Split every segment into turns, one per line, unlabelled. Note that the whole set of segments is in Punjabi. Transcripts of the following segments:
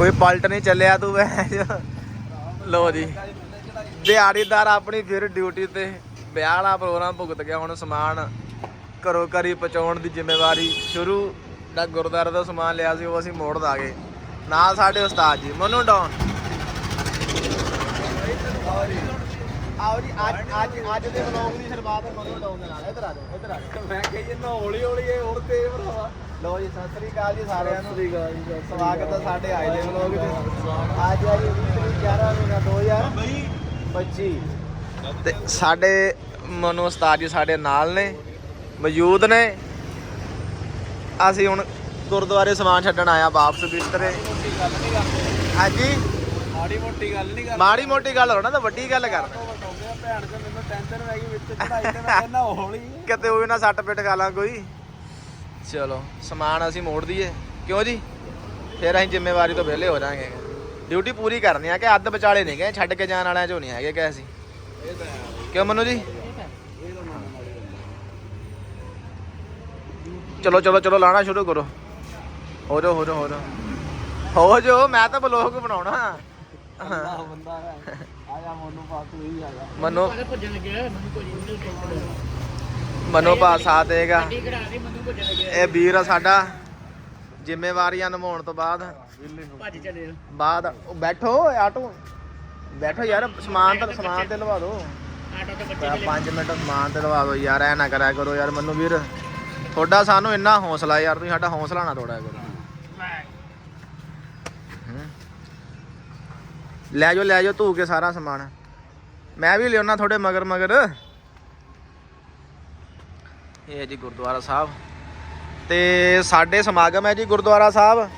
ਕੋਈ ਪਲਟ ਨਹੀਂ ਚੱਲਿਆ ਤੂੰ ਵੈ ਲੋ ਜੀ। ਦਿਹਾੜੀਦਾਰ ਆਪਣੀ ਫਿਰ ਡਿਊਟੀ ਤੇ ਵਿਆਹ ਵਾਲਾ ਪ੍ਰੋਗਰਾਮ ਭੁਗਤ ਗਿਆ, ਹੁਣ ਸਮਾਨ ਘਰੋਂ ਘਰੀ ਪਹੁੰਚਾਉਣ ਦੀ ਜ਼ਿੰਮੇਵਾਰੀ ਸ਼ੁਰੂ। ਦਾ ਗੁਰਦੁਆਰੇ ਦਾ ਸਮਾਨ ਲਿਆ ਸੀ, ਉਹ ਅਸੀਂ ਮੋੜ ਗਏ ਨਾਲ ਸਾਡੇ ਉਸਤਾਦ ਜੀ, ਮਨੂ ਡੌਨ ਆਓ ਜੀ ਅੱਜ ਅੱਜ ਅੱਜ ਦੇ ਵਲੌਗ ਦੀ ਸ਼ੁਰੂਆਤ ਮਨੂ ਡੌਨ ਦੇ ਨਾਲ ਇੱਧਰ ਆ ਜਾਓ ਇੱਧਰ ਆ ਜਾਓ।
ਮੈਂ ਕਹੀ ਜੰਨਾ ਹੌਲੀ ਹੌਲੀ ਇਹ ਹੋਰ ਤੇ ਭਰਾਵਾ।
ਲੋ ਜੀ ਸਤਿ ਸ੍ਰੀ ਅਕਾਲ ਜੀ ਸਾਰਿਆਂ ਨੂੰ। ਸਵਾਗਤ ਹੈ ਸਾਡੇ ਆਏ ਦੇ ਵਲੌਗ ਵਿੱਚ ਅੱਜ ਆ ਜੀ 11 ਮਹੀਨਾ 2025 ਤੇ ਸਾਡੇ ਮਨੂ ਉਸਤਾਦ ਜੀ ਸਾਡੇ ਨਾਲ ਨੇ ਮੌਜੂਦ ਨੇ। ਅਸੀਂ ਹੁਣ ਗੁਰਦੁਆਰੇ ਸਮਾਨ ਛੱਡਣ ਆਇਆ ਵਾਪਸ ਬਿਸਤਰੇ। ਹਾਂਜੀ?
ਮਾੜੀ ਮੋਟੀ ਗੱਲ ਨਹੀਂ ਕਰਦੇ।
ਮਾੜੀ ਮੋਟੀ ਗੱਲ ਹੋਣਾ ਤਾਂ ਵੱਡੀ ਗੱਲ
ਆ ਭੈਣ ਚ ਮੈਨੂੰ ਟੈਨਸ਼ਨ ਪੈ ਗਈ ਵਿੱਚ ਚੜਾਈ ਤੇ ਮੈਂ ਕਹਿੰਦਾ ਹੌਲੀ।
ਕਿਤੇ ਉਹ ਨਾ ਸੱਟ ਪਿੱਟ ਖਾ ਲਾਂ ਕੋਈ। ਚਲੋ ਸਮਾਨ ਅਸੀਂ ਮੋੜ ਦਈਏ। ਕਿਉਂ ਜੀ? ਫਿਰ ਅਸੀਂ ਜ਼ਿੰਮੇਵਾਰੀ ਤੋਂ ਵਿਹਲੇ ਹੋ ਜਾਾਂਗੇ ਡਿਊਟੀ ਪੂਰੀ ਕਰਨੀ ਆ ਕਿ ਅੱਧ ਵਿਚਾਲੇ ਨਹੀਂ ਗਏ ਛੱਡ ਕੇ ਜਾਣ ਵਾਲਿਆਂ ਚੋਂ ਨਹੀਂ ਹੈਗੇ ਕਿ ਅਸੀਂ। ਕਿਉਂ ਮਨੂ ਜੀ? ਚਲੋ ਚਲੋ ਚਲੋ ਲਾਣਾ ਸ਼ੁਰੂ ਕਰੋ। ਹੋ ਜਾਓ ਹੋ ਜਾਓ ਹੋ ਜਾਓ। ਹੋ ਜਾਓ ਮੈਂ ਤਾਂ ਬਲੌਗ ਬਣਾਉਣਾ।
ਬੰਦਾ ਬੰਦਾ ਹੈ ਆ ਜਾ ਮੋਨੂ ਪਾਤੂ ਹੀ ਆ ਜਾ
ਮਨੂ
ਭੱਜਣ ਲੱਗਿਆ ਮੈਨੂੰ ਕੋਈ ਨਹੀਂ
ਮਨੂ ਪਾ ਸਾਥ ਦੇਗਾ
ਦੇ
ਇਹ ਵੀਰ ਆ ਸਾਡਾ। ਜ਼ਿੰਮੇਵਾਰੀਆਂ ਨਿਭਾਉਣ ਤੋਂ ਬਾਅਦ।
ਭੱਜ ਚੱਲੇ
ਬਾਅਦ ਉਹ ਬੈਠੋ ਆਟੋ। ਬੈਠੋ ਯਾਰ ਸਮਾਨ ਤਾਂ ਸਮਾਨ ਤੇ ਲਵਾ ਦਿਓ
ਆਟੋ ਤੇ ਬੱਚੇ
5 ਮਿੰਟ ਸਮਾਨ ਤੇ ਲਵਾ ਦਿਓ ਯਾਰ ਐ ਨਾ ਕਰਿਆ ਕਰੋ ਯਾਰ ਮੈਨੂੰ ਵੀਰ। ਤੁਹਾਡਾ ਸਾਨੂੰ ਇੰਨਾ ਹੌਸਲਾ ਯਾਰ ਤੁਸੀਂ ਸਾਡਾ ਹੌਸਲਾ ਨਾ ਤੋੜਿਆ ਕਰੋ। ਲੈ ਜਾਓ ਲੈ ਜਾਓ, ਧੂ ਕੇ ਸਾਰਾ ਸਮਾਨ। ਮੈਂ ਵੀ ਲਿਆਉਣਾ ਤੁਹਾਡੇ ਮਗਰ ਮਗਰ। ਇਹ ਹੈ ਜੀ ਗੁਰਦੁਆਰਾ ਸਾਹਿਬ। ਤੇ ਸਾਡੇ ਸਮਾਗਮ ਹੈ ਜੀ ਗੁਰਦੁਆਰਾ ਸਾਹਿਬ।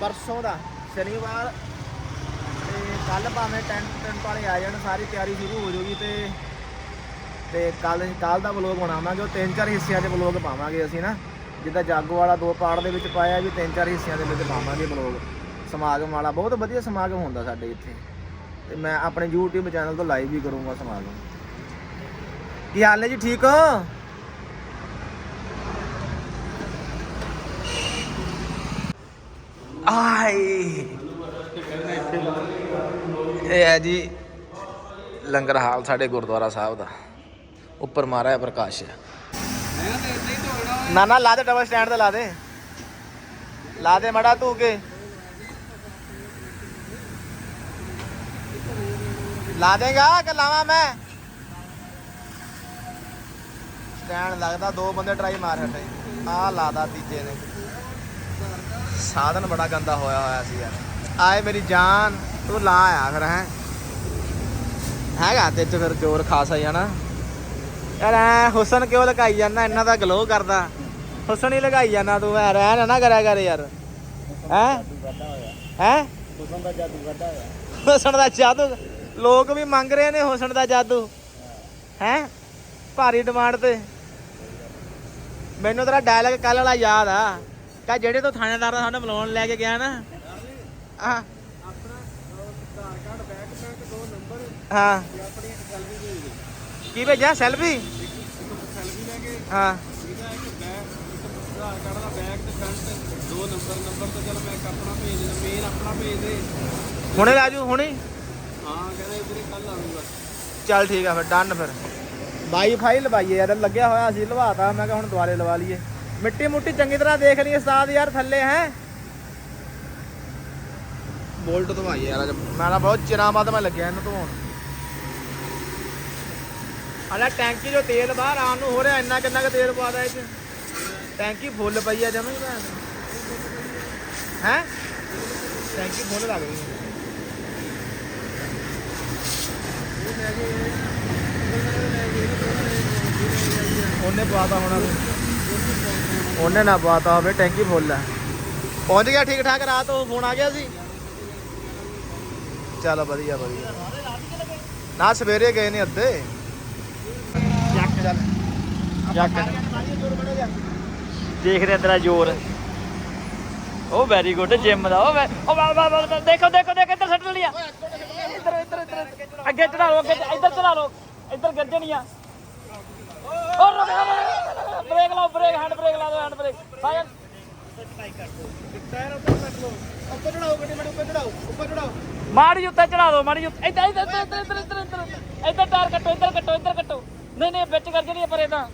ਪਰਸੋਂ ਦਾ ਸ਼ਨੀਵਾਰ। ਤੇ ਕੱਲ ਭਾਵੇਂ ਟੈਂਟ ਟੈਂਟ ਵਾਲੇ ਆ ਜਾਣ, ਸਾਰੀ ਤਿਆਰੀ ਸ਼ੁਰੂ ਹੋ ਜਾਊਗੀ ਤੇ ਤੇ ਕੱਲ ਕੱਲ ਦਾ ਵਲੋਗ ਬਣਾਵਾਂਗੇ, ਉਹ ਤਿੰਨ ਚਾਰ ਹਿੱਸਿਆਂ 'ਚ ਵਲੋਗ ਪਾਵਾਂਗੇ ਅਸੀਂ ਨਾ। ਜਿੱਦਾਂ ਜਾਗੋ ਵਾਲਾ ਦੋ ਪਾਰਟ ਦੇ ਵਿੱਚ ਪਾਇਆ, ਵੀ ਤਿੰਨ ਚਾਰ ਹਿੱਸਿਆਂ ਦੇ ਵਿੱਚ ਪਾਵਾਂਗੇ ਵਲੋਗ ਸਮਾਗਮ ਵਾਲਾ, ਬਹੁਤ ਵਧੀਆ ਸਮਾਗਮ ਹੁੰਦਾ ਸਾਡੇ ਇੱਥੇ। ਤੇ ਮੈਂ ਆਪਣੇ YouTube ਚੈਨਲ ਤੋਂ ਲਾਈਵ ਵੀ ਕਰੂੰਗਾ ਸਮਾਗਮ। ਕੀ ਹਾਲ ਹੈ ਜੀ, ਠੀਕ ਹੋ? ਆਏ। ਇਹ ਹੈ ਜੀ, ਲੰਗਰ ਹਾਲ ਸਾਡੇ ਗੁਰਦੁਆਰਾ ਸਾਹਿਬ ਦਾ। ਉੱਪਰ ਮਾਰਾ ਪ੍ਰਕਾਸ਼ ਨਾ ਨਾ, ਲਾ ਦੇ ਡਬਲ ਸਟੈਂਡ ਤੇ ਲਾ ਦੇ। ਲਾ ਦੇ ਮੜਾ ਤੂੰ ਕੇ। ਲਾ ਦੇਗਾ ਕਿ ਲਾਵਾਂ ਮੈਂ? ਸਟੈਂਡ ਲੱਗਦਾ ਦੋ ਬੰਦੇ ਟਰਾਈ ਮਾਰ ਹਟੇ ਆ ਲਾਦਾ ਤੀਜੇ ਨੇ। ਸਾਧਨ ਬੜਾ ਗੰਦਾ ਹੋਇਆ ਹੋਇਆ ਸੀ ਯਾਰ। ਆਏ ਮੇਰੀ ਜਾਨ ਤੂੰ ਲਾ ਆ ਫਿਰ ਹੈ? ਹੈਗਾ ਤੇ ਚ ਫਿਰ ਜ਼ੋਰ ਖਾਸਾ ਹੀ ਆ ਨਾ ਯਾਰ ਐ ਹੁਸਨ ਕਿਉਂ ਲਗਾਈ ਜਾਂਦਾ ਇਹਨਾਂ ਦਾ ਗਲੋ ਕਰਦਾ। ਹੁਸਨ ਹੀ ਲਗਾਈ ਜਾਂਦਾ ਤੂੰ ਐ ਰਹਿ ਨਾ ਕਰਿਆ ਕਰ ਯਾਰ। ਹੈ? ਹੈ?
ਹੁਸਨ ਦਾ ਜਾਦੂ ਕੱਢਾ ਹੋਇਆ।
ਹੁਸਨ ਦਾ ਜਾਦੂ ਲੋਕ ਵੀ ਮੰਗ ਰਹੇ ਨੇ ਹੁਸਨ ਦਾ ਜਾਦੂ। ਹੈ? ਭਾਰੀ ਡਿਮਾਂਡ ਤੇ। ਮੈਨੂੰ ਤੇਰਾ ਡਾਇਲੌਗ ਕੱਲ ਵਾਲਾ ਯਾਦ ਆ। ਕਹ ਜਿਹੜੇ ਤੋਂ ਥਾਣੇਦਾਰ ਦਾ ਸਾਨੂੰ ਮਿਲਾਉਣ ਲੈ ਕੇ ਗਿਆ ਨਾ। ਆ ਹਾਂ। ਕੀ ਭੇਜਿਆ? ਸੈਲਫੀ ਹਾਂ।
ਆਧਾਰ ਕਾਰਡ ਦਾ ਬੈਕ ਤੇ ਫਰੰਟ ਦੋ ਨੰਬਰ ਨੰਬਰ ਤੇ ਚਲ ਮੈਂ ਆਪਣਾ ਭੇਜ ਦੇਣਾ ਮੇਨ ਆਪਣਾ ਭੇਜ ਦੇ
ਹੁਣੇ ਰਾਜੂ ਹੁਣੇ।
ਹਾਂ ਕਹਿੰਦਾ ਇਧਰੇ ਕੱਲ ਆਉਂਗਾ
ਚੱਲ ਠੀਕ ਆ ਫਿਰ ਡਨ ਫਿਰ। ਵਾਈਫਾਈ ਲਵਾਈਏ ਯਾਰ ਲੱਗਿਆ ਹੋਇਆ ਸੀ ਲਵਾਤਾ। ਮੈਂ ਕਿਹਾ ਹੁਣ ਦੁਬਾਰੇ ਲਵਾ ਲਈਏ। ਮਿੱਟੀ ਮੁੱਟੀ ਚੰਗੀ ਤਰ੍ਹਾਂ ਦੇਖ ਲਈ ਉਸਤਾਦ ਯਾਰ ਥੱਲੇ ਹੈ। ਬੋਲਟ ਧਵਾਈਏ ਯਾਰ ਅੱਜ। ਮੈਂ ਤਾਂ ਬਹੁਤ ਚਿਰਾਂ ਬਾਅਦ ਮੈਂ ਲੱਗਿਆ ਇਹਨੂੰ ਧਵਾਉਣ। ਹਾਲਾ ਟੈਂਕੀ ਜੋ ਤੇਲ ਬਾਹਰ ਆਉਣ ਨੂੰ ਹੋ ਰਿਹਾ ਇੰਨਾ ਕਿੰਨਾ ਕੁ ਤੇਲ ਪਾਦਾ ਇਹ ਚ। ਟੈਂਕੀ ਫੁੱਲ ਪਈ ਆ ਜਮਾ ਹੈ? ਟੈਂਕੀ ਫੁੱਲ ਲੱਗ ਰਹੀ ਹੈ। ਉਹਨੇ ਪਵਾਤਾ ਹੋਣਾ ਤੂੰ ਉਹਨੇ ਨਾ ਪਵਾਤਾ ਹੋਵੇ ਟੈਂਕੀ ਫੁੱਲ ਹੈ ਪਹੁੰਚ ਗਿਆ ਠੀਕ ਠਾਕ ਰਾਤ ਉਹ ਫੋਨ ਆ ਗਿਆ ਸੀ। ਚੱਲ ਵਧੀਆ ਵਧੀਆ। ਨਾ ਸਵੇਰੇ ਗਏ ਨੇ ਅੱਧੇ। ਜੱਕ ਚੱਲ। ਜੱਕ
ਦੇਖਦੇ ਤੇਰਾ ਜ਼ੋਰ। ਉਹ ਵੈਰੀ ਗੁੱਡ ਜਿਮ ਦਾ, ਉਹ ਉਹ ਵਾ ਵਾ ਵਾ ਦੇਖੋ ਦੇਖੋ, ਦੇਖ, ਇੱਧਰ ਸੱਟ ਲਿਆ। ਇੱਧਰ ਇੱਧਰ ਇੱਧਰ ਅੱਗੇ ਚੜਾ ਲਓ, ਅੱਗੇ ਇੱਧਰ ਚੜਾ ਲਓ। ਇੱਧਰ ਗੱਜਣੀ ਉਹ ਰੁਕ ਬ੍ਰੇਕ ਲਾਓ ਬ੍ਰੇਕ ਹੈਂਡ ਬ੍ਰੇਕ ਲਾ ਦਿਓ ਹੈਂਡ ਬ੍ਰੇਕ ਸਾਇਨ ਮਾੜੀ ਉੱਤੇ ਚੜਾ ਦਿਓ, ਮਾੜੀ ਉੱਤੇ ਇੱਧਰ ਇੱਧਰ ਇੱਧਰ ਇੱਧਰ ਇੱਧਰ ਇੱਧਰ ਇੱਧਰ। ਟਾਇਰ ਕੱਟੋ, ਇੱਧਰ ਕੱਟੋ ਇੱਧਰ ਕੱਟੋ। ਨਹੀਂ ਨਹੀਂ, ਵਿੱਚ ਕਰ ਜਣੀ ਪਰ ਇਦਾਂ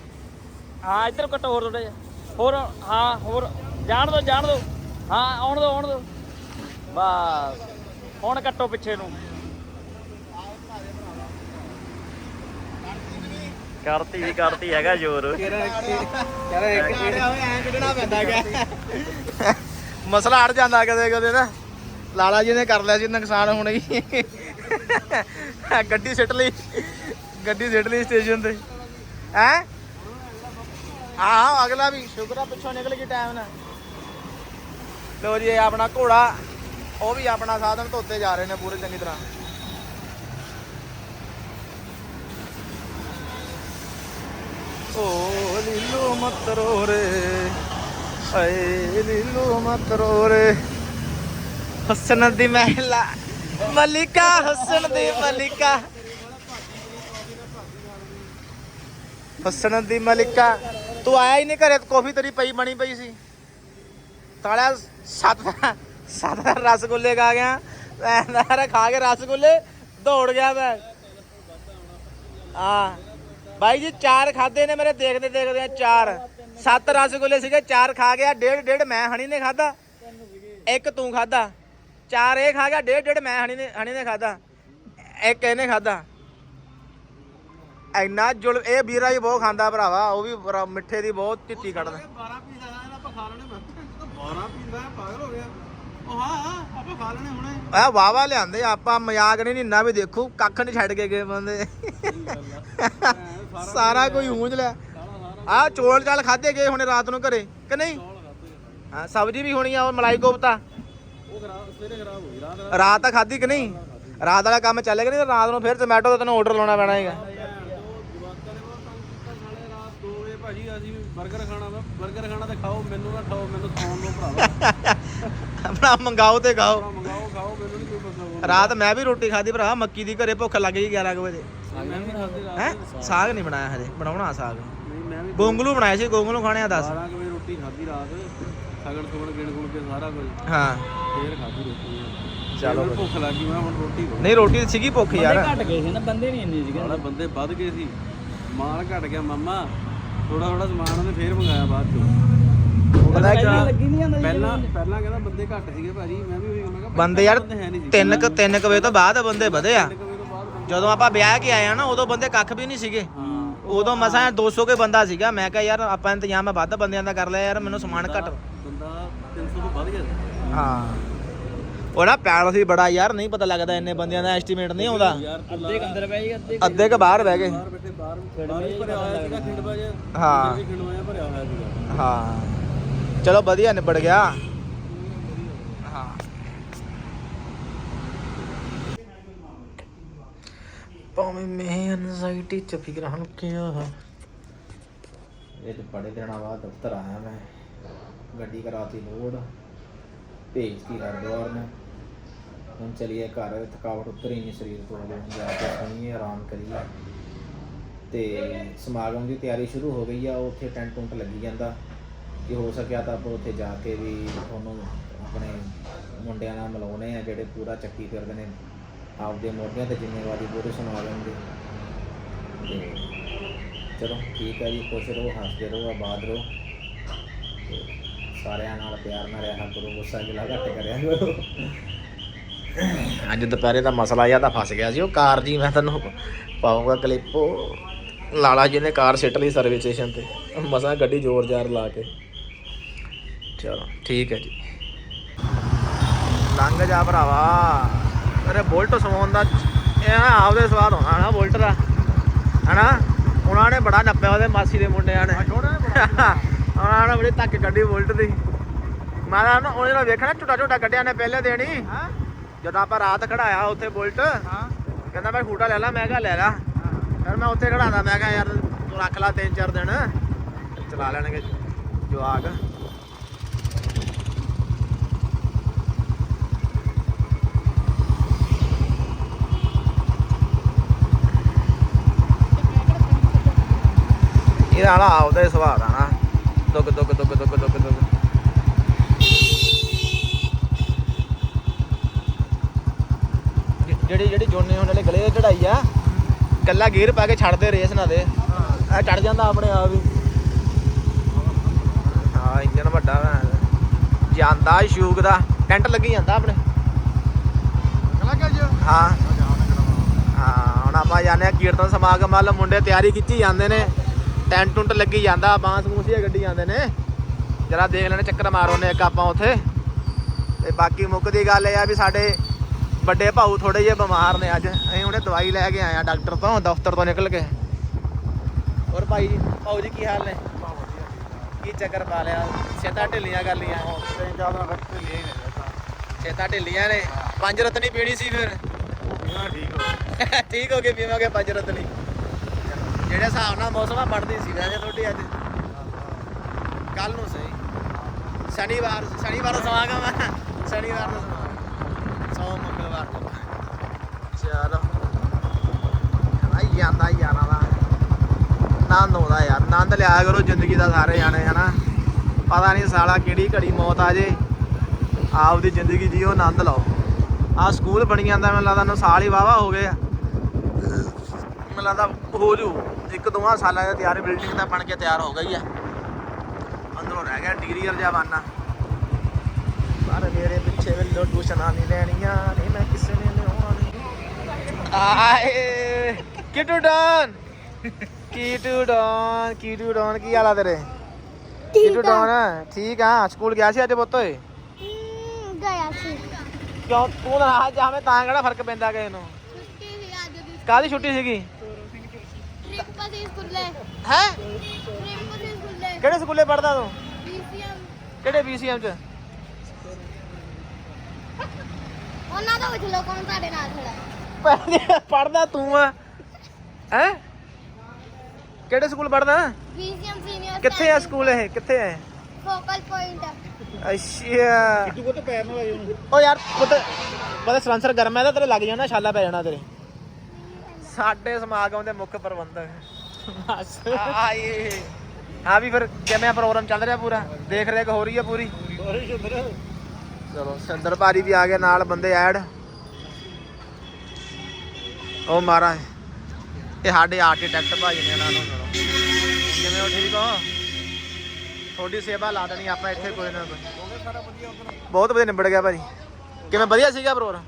ਹਾਂ, ਇੱਧਰ ਕੱਟੋ ਹੋਰ ਥੋੜਾ ਜਿਹਾ। ਹੋਰ, ਹਾਂ, ਹੋਰ। ਜਾਣ ਦੋ ਜਾਣ ਦੋ ਹਾਂ, ਆਉਣ ਦੋ ਆਉਣ ਦੋ ਬਸ, ਹੁਣ ਕੱਟੋ ਪਿੱਛੇ ਨੂੰ। ਕਰਤੀ ਵੀ ਕਰਤੀ, ਹੈਗਾ ਜ਼ੋਰ।
ਮਸਲਾ ਅੜ ਜਾਂਦਾ ਕਦੇ ਕਦੇ ਨਾ। ਲਾਲਾ ਜੀ ਨੇ ਕਰ ਲਿਆ ਸੀ ਨੁਕਸਾਨ ਹੁਣ ਹੀ। ਗੱਡੀ ਸਿੱਟ ਲਈ। ਗੱਡੀ ਸਿੱਟ ਲਈ ਸਟੇਸ਼ਨ ਤੇ। ਹੈ? ਹਾਂ ਅਗਲਾ ਵੀ। ਸ਼ੁਕਰ ਆ, ਪਿੱਛੋਂ ਨਿਕਲ ਗਈ ਟਾਈਮ ਨਾਲ। ਲੋ ਜੀ, ਇਹ ਆਪਣਾ ਘੋੜਾ, ਉਹ ਵੀ ਆਪਣਾ ਸਾਧਨ ਧੋਤੇ ਜਾ ਰਹੇ ਨੇ ਪੂਰੇ ਚੰਗੀ ਤਰ੍ਹਾਂ। ਓ ਲੀਲੋ ਮਤਰੋ ਰੇ ਏ ਲੀਲੋ ਮਤਰੋ ਰੇ। ਹਸਨ ਦੀ ਮਹਿਲਾ, ਮਲਿਕਾ ਹਸਨ ਦੀ ਮਲਿਕਾ। ਹਸਨ ਦੀ ਮਲਿਕਾ, ਤੂੰ ਆਇਆ ਹੀ ਨਹੀਂ ਘਰੇ ਕਾਫੀ ਤੇਰੀ ਪਈ, ਬਣੀ ਪਈ ਸੀ। ਤਾਲਿਆ ਸੱਤ ਸੱਤ ਰਸਗੁੱਲੇ ਖਾ ਗਿਆ। ਮੈਂ ਖਾ ਕੇ ਰਸਗੁੱਲੇ ਦੌੜ ਗਿਆ ਮੈਂ ਹਾਂ। ਬਾਈ ਜੀ, ਚਾਰ ਖਾਦੇ ਨੇ ਮੇਰੇ ਦੇਖਦੇ ਦੇਖਦੇ ਚਾਰ। ਸੱਤ ਰਸਗੁੱਲੇ ਸੀਗੇ, ਚਾਰ ਖਾ ਗਿਆ। ਡੇਢ ਡੇਢ ਮੈਂ ਹਣੀ ਨੇ ਖਾਦਾ ਇੱਕ ਤੂੰ ਖਾਦਾ ਚਾਰ ਇਹ ਖਾ ਗਿਆ, ਡੇਢ ਡੇਢ ਮੈਂ ਹਣੀ ਨੇ ਹਣੀ ਨੇ ਖਾਦਾ ਇੱਕ ਇਹਨੇ ਖਾਦਾ ਇੰਨਾ ਜੁਲ, ਇਹ ਵੀਰਾ ਹੀ ਬਹੁਤ ਖਾਂਦਾ ਭਰਾਵਾ, ਉਹ ਵੀ ਮਿੱਠੇ ਦੀ ਬਹੁਤ ਚਿੱਟੀ ਕੱਢਦਾ।
12 ਪੀਸ ਆਇਆ ਨਾ ਆਪਾਂ ਖਾ ਲੈਣੇ ਮੈਂ 12 ਪੀਸ ਆ ਪਾਗਲ ਹੋ ਗਿਆ। ਉਹ ਹਾਂ ਹਾਂ ਆਪਾਂ ਖਾ ਲੈਣੇ ਹੁਣੇ।
ਆ ਵਾਵਾ ਲਿਆਂਦੇ ਆਪਾਂ ਮਜ਼ਾਕ ਨਹੀਂ ਨਿੰਨਾ ਵੀ ਦੇਖੂ ਕੱਖ ਨਹੀਂ ਛੱਡ ਕੇ ਗਏ ਬੰਦੇ। ਸਾਰਾ ਕੋਈ ਹੂੰਜ ਲਿਆ ਆ ਚੋਲ ਚਾਲ ਖਾਦੇ ਗਏ ਹੁਣੇ ਰਾਤ ਨੂੰ ਘਰੇ ਕਿ ਨਹੀਂ? ਹਾਂ ਸਬਜ਼ੀ ਵੀ ਹੋਣੀ ਆ ਉਹ ਮਲਾਈ ਕੋਫਤਾ
ਉਹ ਖਰਾਬ ਸਵੇਰੇ ਖਰਾਬ ਹੋ ਗਈ ਰਾਤ
ਰਾਤ ਤਾਂ ਖਾਦੀ ਕਿ ਨਹੀਂ? ਰਾਤ ਵਾਲਾ ਕੰਮ ਚੱਲੇਗਾ ਨਹੀਂ? ਰਾਤ ਨੂੰ ਫਿਰ ਟੋਮੈਟੋ ਦਾ ਤੈਨੂੰ ਆਰਡਰ ਲਾਉਣਾ ਪੈਣਾ ਹੈਗਾ।
ਜਵਾਕਾਂ ਨੇ ਬਹੁਤ ਤੰਗ ਕੀਤਾ ਸਾਲੇ ਰਾਤ 2 ਵਜੇ ਭਾਜੀ ਅਸੀਂ 버ਗਰ ਖਾਣਾ 버ਗਰ ਖਾਣਾ ਤੇ ਖਾਓ ਮੈਨੂੰ ਨਾ ਖਾਓ ਮੈਨੂੰ ਖਾਣ ਦੋ ਭਰਾਵਾ।
ਆਪਣਾ ਮੰਗਾਓ ਤੇ ਖਾਓ।
ਮੰਗਾਓ ਖਾਓ ਮੈਨੂੰ ਨਹੀਂ ਕੋਈ ਮਤਲਬ
ਰਾਤ ਮੈਂ ਵੀ ਰੋਟੀ ਖਾਦੀ ਭਰਾ ਮੱਕੀ ਦੀ ਘਰੇ ਭੁੱਖ ਲੱਗ ਗਈ 11 ਕੁ ਵਜੇ।
ਮੈਂ ਵੀ ਖਾਦੀ ਰਾਤ
ਹੈ? ਸਾਗ। ਨਹੀਂ ਬਣਾਇਆ ਹਜੇ ਬਣਾਉਣਾ ਸਾਗ।
ਨਹੀਂ ਮੈਂ ਵੀ
ਗੋਂਗਲੂ ਬਣਾਇਆ ਸੀ ਗੋਂਗਲੂ ਖਾਣੇ ਆ ਦੱਸ।
12 ਵਜੇ ਰੋਟੀ ਖਾਦੀ ਰਾਤ ਸਗਣ ਸੁਗਣ ਗਿਣ ਗੁਣ ਕੇ ਸਾਰਾ ਕੁਝ।
ਹਾਂ।
ਫੇਰ ਖਾਦੀ ਰੋਟੀ।
ਚਲੋ
ਮੈਨੂੰ ਭੁੱਖ ਲੱਗੀ ਮੈਂ ਹੁਣ ਰੋਟੀ ਖਾਣੀ।
ਨਹੀਂ ਰੋਟੀ ਸੀਗੀ ਭੁੱਖ ਯਾਰ।
ਘਟ ਗਏ ਸੀ ਨਾ ਬੰਦੇ ਨਹੀਂ ਇੰਨੇ ਸੀਗੇ।
ਬੰਦੇ ਵੱਧ ਗਏ ਸੀ। ਮਾਲ ਘਟ ਗਿਆ ਮਾਮਾ। ਥੋੜਾ ਥੋੜਾ ਸਮਾਨ ਉਹਨੇ ਫੇਰ ਮੰਗਾਇਆ ਬਾਅਦ ਚੋਂ।
ਪਤਾ ਕੀ
ਲੱਗੀ ਨਹੀਂ ਜਾਂਦਾ
ਪਹਿਲਾਂ ਪਹਿਲਾਂ ਕਹਿੰਦਾ ਬੰਦੇ ਘੱਟ ਸੀਗੇ ਭਾਜੀ ਮੈਂ ਵੀ ਉਹੀ ਮੈਂ ਕਿਹਾ
ਬੰਦੇ ਯਾਰ
ਹੈ ਨਹੀਂ ਸੀ।
ਤਿੰਨ ਕ ਤਿੰਨ ਕੁ ਵਜੇ ਤੋਂ ਬਾਅਦ ਬੰਦੇ ਵਧੇ ਆ। ਜਦੋਂ ਆਪਾਂ ਵਿਆਹ ਕੇ ਆਏ ਆ ਨਾ ਉਦੋਂ ਬੰਦੇ ਕੱਖ ਵੀ ਨਹੀਂ ਸੀਗੇ। ਉਦੋਂ ਮਸਾਂ 200 ਕੇ ਬੰਦਾ ਸੀਗਾ। ਮੈਂ ਕਿਹਾ ਯਾਰ ਆਪਾਂ ਇੰਤਜ਼ਾਮ ਵੱਧ ਬੰਦਿਆਂ ਦਾ ਕਰ ਲਿਆ ਯਾਰ ਮੈਨੂੰ ਸਮਾਨ ਘੱਟ
ਬੰਦਾ 300 ਤੋਂ ਵੱਧ ਗਿਆ।
ਹਾਂ। ਉਹ ਨਾ ਪਿਆਰ ਸੀ ਬੜਾ ਯਾਰ, ਨਹੀਂ ਪਤਾ ਲੱਗਦਾ ਇੰਨੇ ਬੰਦਿਆਂ ਦਾ ਐਸਟੀਮੇਟ ਨਹੀਂ ਆਉਂਦਾ।
ਯਾਰ ਤੂੰ
ਅੱਧੇ ਅੰਦਰ ਪੈ ਜੀ ਅੱਧੇ
ਅੱਧੇ ਕ ਬਾਹਰ ਬਹਿ ਗਏ।
ਬਾਹਰ ਬੈਠੇ ਬਾਹਰ ਬਾਹਰ ਵੀ ਭਰਿਆ ਹੋਇਆ ਸੀਗਾ ਖਿੰਡਵਾ ਜਿਹਾ
ਹਾਂ।
ਵੀ ਖਿੰਡਵਾ ਜਿਹਾ ਭਰਿਆ ਹੋਇਆ ਸੀਗਾ
ਹਾਂ। ਚਲੋ ਵਧੀਆ ਨਿਬੜ ਗਿਆ। ਹਾਂ। ਭਾਵੇਂ ਮੈਂ ਐਨਜ਼ਾਈਟੀ ਚ ਫਿਕਰਾਂ ਕਿਆ ਇਹ ਤੇ ਬੜੇ ਦਿਨਾਂ ਬਾਅਦ ਦਫ਼ਤਰ ਆਇਆ ਮੈਂ। ਗੱਡੀ ਕਰਾਤੀ ਲੋਡ। ਭੇਜਤੀ ਹਰਿਦੁਆਰ ਨੂੰ। ਹੁਣ ਚਲੀਏ ਘਰ, ਥਕਾਵਟ ਉਤਰ ਹੀ ਨਹੀਂ ਸਰੀਰ ਤੋਂ, ਹੁਣ ਜਾ ਕੇ ਸੋਈਏ, ਆਰਾਮ ਕਰੀਏ। ਤੇ ਸਮਾਗਮ ਦੀ ਤਿਆਰੀ ਸ਼ੁਰੂ ਹੋ ਗਈ ਆ ਉੱਥੇ ਟੈਂਟ ਟੁੰਟ ਲੱਗੀ ਜਾਂਦਾ। ਕਿ ਹੋ ਸਕਿਆ ਤਾਂ ਆਪਾਂ ਉੱਥੇ ਜਾ ਕੇ ਵੀ ਤੁਹਾਨੂੰ ਆਪਣੇ ਮੁੰਡਿਆਂ ਨਾਲ ਮਿਲਾਉਣੇ ਆ, ਜਿਹੜੇ ਪੂਰਾ ਚੱਕੀ ਫਿਰਦੇ ਨੇ, ਆਪਦੇ ਮੋਢਿਆਂ ਤੇ ਜ਼ਿੰਮੇਵਾਰੀ ਪੂਰੇ ਸਮਾਗਮ ਦੀ। ਤੇ ਚਲੋ, ਠੀਕ ਹੈ ਜੀ, ਖੁਸ਼ ਰਹੋ, ਹੱਸਦੇ ਰਹੋ, ਆਬਾਦ ਰਹੋ। ਤੇ ਸਾਰਿਆਂ ਨਾਲ ਪਿਆਰ ਨਾਲ ਰਿਹਾ ਕਰੋ, ਗੁੱਸਾ ਗਿਲਾ ਘੱਟ ਕਰਿਆ ਕਰੋ। ਅੱਜ ਦੁਪਹਿਰੇ ਦਾ ਮਸਲਾ ਜਿਹਾ ਤਾਂ ਫਸ ਗਿਆ ਸੀ, ਉਹ ਕਾਰ ਜੀ ਮੈਂ ਤੁਹਾਨੂੰ ਪਾਉਂਗਾ ਕਲਿੱਪ ਉਹ ਲਾਲਾ ਜੀ ਨੇ ਕਾਰ ਸਿੱਟ ਲਈ ਸਰਵਿਸ ਸਟੇਸ਼ਨ ਤੇ, ਮਸਾਂ ਗੱਡੀ ਜ਼ੋਰ ਜ਼ਾਰ ਲਾ ਕੇ। ਚਲੋ, ਠੀਕ ਹੈ ਜੀ। ਲੰਘ ਜਾ ਭਰਾਵਾ। ਤੇਰੇ ਬੁਲਟ ਸਵਾਉਣ ਦਾ, ਇਹ ਆਪਦੇ ਸਵਾਦ ਹੋਣਾ ਨਾ ਬੁਲਟ ਦਾ। ਹਨਾ? ਉਹਨਾਂ ਨੇ ਬੜਾ ਨੱਪਿਆ ਉਹਦੇ ਮਾਸੀ ਦੇ ਮੁੰਡਿਆਂ ਨੇ। ਉਹਨਾਂ ਨੇ ਬੜੀ ਧੱਕ ਕੱਢੀ ਬੁਲਟ ਦੀ। ਮੈਂ ਤਾਂ ਉਹਨੇ ਵੇਖਣਾ ਝੋਟਾ ਝੋਟਾ ਕੱਢਿਆ ਨੇ ਪਹਿਲੇ ਦੇਣੀ ਜਦੋਂ ਆਪਾਂ ਰਾਤ ਖੜਾਇਆ ਉੱਥੇ ਬੁਲਟ ਕਹਿੰਦਾ ਮੈਂ ਖੂਟਾ ਲੈ ਲਾ ਮੈਂ ਕਿਹਾ ਲੈ ਲਾ। ਫਿਰ ਮੈਂ ਉੱਥੇ ਖੜਾਦਾ ਮੈਂ ਕਿਹਾ ਯਾਰ ਤੂੰ ਰੱਖ ਲਾ ਤਿੰਨ ਚਾਰ ਦਿਨ। ਚਲਾ ਲੈਣਗੇ ਜਵਾਕ। ਇਹ ਆਲਾ ਆਪਦਾ ਹੀ ਸੁਭਾਅ ਦਾ ਨਾ। ਦੁੱਗ ਦੁੱਗ ਦੁੱਗ ਦੁੱਗ ਦੁੱਗ ਦੁੱਗ ਜਿਹੜੀ ਜਿਹੜੀ ਜੋਨੇ ਹੁਣ ਵਾਲੇ ਗਲੇ ਤੇ ਚੜਾਈ ਆ ਕੱਲਾ ਗੇਅਰ ਪਾ ਕੇ ਛੱਡਦੇ ਰੇਸ ਨਾ ਦੇ। ਇਹ ਚੜ ਜਾਂਦਾ ਆਪਣੇ ਆਪ ਹੀ। ਹਾਂ ਇੰਜਨ ਵੱਡਾ ਵਾ ਜਾਂਦਾ ਸ਼ੂਕ ਦਾ। ਟੈਂਟ ਲੱਗੀ ਜਾਂਦਾ ਆਪਣੇ। ਹਾਂ। ਹਾਂ ਹੁਣ ਆਪਾਂ ਜਾਂਦੇ ਆ ਕੀਰਤਨ ਸਮਾਗਮ ਵੱਲ। ਮੁੰਡੇ ਤਿਆਰੀ ਕੀਤੀ ਜਾਂਦੇ ਨੇ। ਟੈਂਟ ਟੁੰਟ ਲੱਗੀ ਜਾਂਦਾ। ਬਾਂਸ ਮੂਸੀਆ ਗੱਡੀ ਜਾਂਦੇ ਨੇ। ਜਰਾ ਦੇਖ ਲੈਣੇ ਚੱਕਰ ਮਾਰੋ ਨੇ ਇੱਕ ਆਪਾਂ ਉੱਥੇ। ਤੇ ਬਾਕੀ ਮੁੱਕਦੀ ਗੱਲ ਇਹ ਆ ਵੀ ਸਾਡੇ ਵੱਡੇ ਭਾਊ ਥੋੜੇ ਜਿਹੇ ਬਿਮਾਰ ਨੇ ਅੱਜ। ਅਸੀਂ ਹੁਣੇ ਦਵਾਈ ਲੈ ਕੇ ਆਏ ਆ ਡਾਕਟਰ ਤੋਂ ਦਫ਼ਤਰ ਤੋਂ ਨਿਕਲ ਕੇ। ਹੋਰ ਭਾਈ ਜੀ ਭਾਊ ਜੀ ਕੀ ਹਾਲ ਨੇ? ਕੀ ਚੱਕਰ ਪਾ ਲਿਆ? ਸਿਹਤਾਂ ਢਿੱਲੀਆਂ ਕਰ ਲੀਆਂ
ਤਿੰਨ ਚਾਰ ਦਿਨ ਰੱਖ ਤੇ ਲਿਆ ਹੀ
ਸਿਹਤਾਂ। ਢਿੱਲੀਆਂ ਨੇ। ਪੰਜ ਰਤਨੀ ਪੀਣੀ ਸੀ ਫਿਰ?
ਠੀਕ ਹੋ
ਠੀਕ ਹੋ ਕੇ ਪੀਵਾਂਗੇ ਪੰਜ ਰਤਨੀ। ਜਿਹੜੇ ਹਿਸਾਬ ਨਾਲ ਮੌਸਮ ਆ ਪੜਦੀ ਸੀ ਵੈਸੇ ਤੁਹਾਡੀ ਅੱਜ। ਕੱਲ ਨੂੰ ਸਹੀ। ਸ਼ਨੀਵਾਰ ਸ਼ਨੀਵਾਰ ਨੂੰ ਸਮਾਗਮ ਆ। ਸ਼ਨੀਵਾਰ ਨੂੰ ਸਮਾਗਮ। ਸੋਮ ਮੰਗਲਵਾਰ ਨੂੰ ਚਲੋ ਜਾਂਦਾ ਯਾਰਾਂ ਦਾ। ਆਨੰਦ ਆਉਂਦਾ ਯਾਰ ਆਨੰਦ ਲਿਆ ਕਰੋ ਜ਼ਿੰਦਗੀ ਦਾ ਸਾਰੇ ਜਾਣੇ, ਹਨਾ। ਪਤਾ ਨਹੀਂ ਸਾਲਾ ਕਿਹੜੀ ਘੜੀ ਮੌਤ ਆ ਜੇ। ਆਪਦੀ ਜ਼ਿੰਦਗੀ ਜੀਓ ਆਨੰਦ ਲਓ। ਆ ਸਕੂਲ ਬਣੀ ਜਾਂਦਾ, ਮੈਨੂੰ ਲੱਗਦਾ ਨੂੰ ਸਾਲ ਹੀ ਵਾਵਾ ਹੋ ਗਏ ਆ। ਮੈਨੂੰ ਲੱਗਦਾ ਹੋ ਜੂ। ਇੱਕ ਦੋਵਾਂ ਸਾਲਾਂ ਦਾ ਤਿਆਰ, ਬਿਲਡਿੰਗ ਤਾਂ ਬਣ ਕੇ ਤਿਆਰ ਹੋ ਗਈ ਆ। ਅੰਦਰੋਂ ਰਹਿ ਗਿਆ ਇੰਟੀਰੀਅਰ ਜਿਹਾ ਬਾਨਾ ਪਰ ਮੇਰੇ ਪਿੱਛੇ ਵੱਲੋਂ ਟਿਊਸ਼ਨਾਂ ਨਹੀਂ ਲੈਣੀਆਂ ਨਹੀਂ ਮੈਂ ਕਿਸੇ ਨੇ ਲਿਆਉਣਾ ਨਹੀਂ ਆਏ। ਕਿਟੂ ਡਨ। ਕੀਟੂ ਡਨ ਕੀਟੂ ਡਨ ਕੀ ਹਾਲ ਆ ਤੇਰੇ? ਕੀਟੂ ਡਨ ਠੀਕ ਆ। ਸਕੂਲ ਗਿਆ ਸੀ ਅੱਜ ਪੁੱਤ ਓਏ?
ਗਿਆ ਸੀ।
ਕਿਉਂ? ਤੂੰ ਨਾ ਜਾਵੇਂ ਤਾਂ ਕਿਹੜਾ ਫ਼ਰਕ ਪੈਂਦਾ ਕਿਸੇ ਨੂੰ?
ਛੁੱਟੀ ਸੀ ਅੱਜ ਦੀ।
ਕਾਹਦੀ ਛੁੱਟੀ ਸੀਗੀ?
ਟ੍ਰਿਪ ਸੀ ਸਕੂਲੇ।
ਹੈ?
ਟ੍ਰਿਪ ਸੀ ਸਕੂਲੇ।
ਕਿਹੜੇ ਸਕੂਲੇ ਪੜਦਾ ਤੂੰ?
ਬੀਸੀਐਮ
ਕਿਹੜੇ ਬੀਸੀਐਮ ਚ?
ਉਹਨਾਂ ਦਾ ਪੁੱਛ ਲਓ ਕੌਣ ਤੁਹਾਡੇ ਨਾਲ ਖੜਾ।
ਪੜਦਾ ਤੂੰ ਆ। ਹੈ? ਕਿਹੜੇ ਸਕੂਲ ਪੜਦਾ
ਬੀਸੀਐਮ ਸੀਨੀਅਰ
ਕਿੱਥੇ ਆ ਸਕੂਲ ਇਹ? ਕਿੱਥੇ ਹੈ
ਫੋਕਲ ਪੁਆਇੰਟ
ਅੱਛਾ
ਤੂੰ ਕੋ ਤੇ ਪੈਰ ਨਾ ਲਾਈ ਉਹਨੂੰ
ਓ ਯਾਰ ਪੁੱਤ ਪਤਾ ਸਲੰਸਰ ਗਰਮ ਹੈ ਤਾਂ ਤੇਰੇ ਲੱਗ ਜਾਣਾ ਛਾਲਾ ਪੈ ਜਾਣਾ ਤੇਰੇ। ਸਾਡੇ ਸਮਾਗਮ ਦੇ ਮੁੱਖ ਪ੍ਰਬੰਧਕ। ਆਏ। ਹਾਂ ਵੀ ਫਿਰ ਕਿਵੇਂ ਪ੍ਰੋਗਰਾਮ ਚੱਲ ਰਿਹਾ ਪੂਰਾ? ਦੇਖ ਰੇਖ ਹੋ ਰਹੀ ਹੈ ਪੂਰੀ ਚਲੋ ਸਿੰਦਰ ਭਾਰੀ ਵੀ ਆ ਗਏ ਨਾਲ ਬੰਦੇ ਐਡ। ਉਹ ਮਹਾਰਾਜ ਇਹ ਸਾਡੇ ਆਰਕੀਟੈਕਟ ਭਾਈ ਨੇ ਇਹਨਾਂ ਨੂੰ ਕਿਵੇਂ ਹੋ ਠੀਕ ਹੋ? ਤੁਹਾਡੀ ਸੇਵਾ ਲਾ ਦੇਣੀ ਆਪਾਂ ਇੱਥੇ ਕੋਈ ਨਾ ਕੋਈ। ਬਹੁਤ ਵਧੀਆ ਨਿਬੜ ਗਿਆ ਭਾਜੀ। ਕਿਵੇਂ ਵਧੀਆ ਸੀਗਾ ਪ੍ਰੋਗਰਾਮ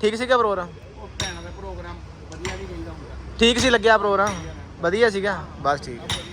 ਠੀਕ ਸੀਗਾ ਪ੍ਰੋਗਰਾਮ
ਉਹ ਭੈਣਾਂ ਦਾ ਪ੍ਰੋਗਰਾਮ ਵਧੀਆ ਨਹੀਂ ਰਹਿੰਦਾ ਹੁੰਦਾ।
ਠੀਕ ਸੀ ਲੱਗਿਆ ਪ੍ਰੋਗਰਾਮ ਵਧੀਆ ਸੀਗਾ? ਬਸ ਠੀਕ ਹੈ।